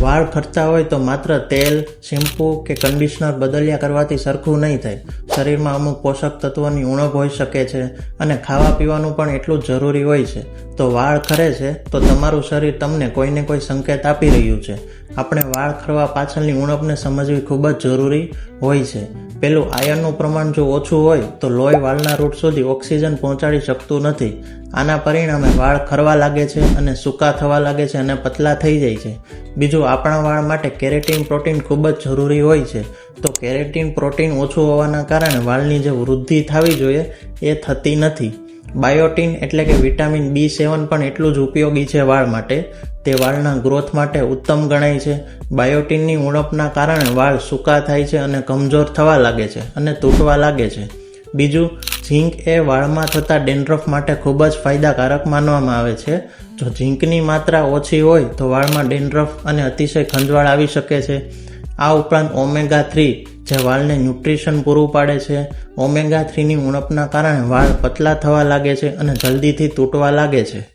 વાળ ખરતા હોય તો માત્ર તેલ શેમ્પૂ કે કન્ડિશનર બદલ્યા કરવાથી સરખું નહીં થાય. શરીરમાં અમુક પોષક તત્વોની ઉણપ હોઈ શકે છે અને ખાવા પીવાનું પણ એટલું જરૂરી હોય છે. તો વાળ ખરે છે, તો તમારું શરીર તમને કોઈને કોઈ સંકેત આપી રહ્યું છે. આપણે વાળ ખરવા પાછળની ઉણપને સમજવી ખૂબ જ જરૂરી હોય છે. પેલું આયર્નનું પ્રમાણ જો ઓછું હોય, તો લોહી વાળના રૂટ સુધી ઓક્સિજન પહોંચાડી શકતું નથી. આના પરિણામે વાળ ખરવા લાગે છે અને સૂકા થવા લાગે છે અને પતલા થઈ જાય છે. બીજું, આપણા વાળ માટે કેરેટીન પ્રોટીન ખૂબ જ જરૂરી હોય છે. તો કેરેટીન પ્રોટીન ઓછું હોવાના કારણે વાળની જે વૃદ્ધિ થવી જોઈએ એ થતી નથી. બાયોટિન એટલે કે વિટામિન બી સેવન પણ એટલું જ ઉપયોગી છે વાળ માટે. તે વાળના ગ્રોથ માટે ઉત્તમ ગણાય છે. બાયોટિનની ઉણપના કારણે વાળ સૂકા થાય છે અને કમજોર થવા લાગે છે અને તૂટવા લાગે છે. બીજું, ઝીંક એ વાળમાં થતા ડેન્ડ્રફ માટે ખૂબ જ ફાયદાકારક માનવામાં આવે છે. જો ઝીંકની માત્રા ઓછી હોય તો વાળમાં ડેન્ડ્રફ અને અતિશય ખંજવાળ આવી શકે છે. આ ઉપરાંત ઓમેગા થ્રી જે વાળને ન્યુટ્રિશન પૂરું પાડે છે, ઓમેગા થ્રીની ઉણપના કારણે વાળ પતલા થવા લાગે છે અને જલ્દીથી તૂટવા લાગે છે.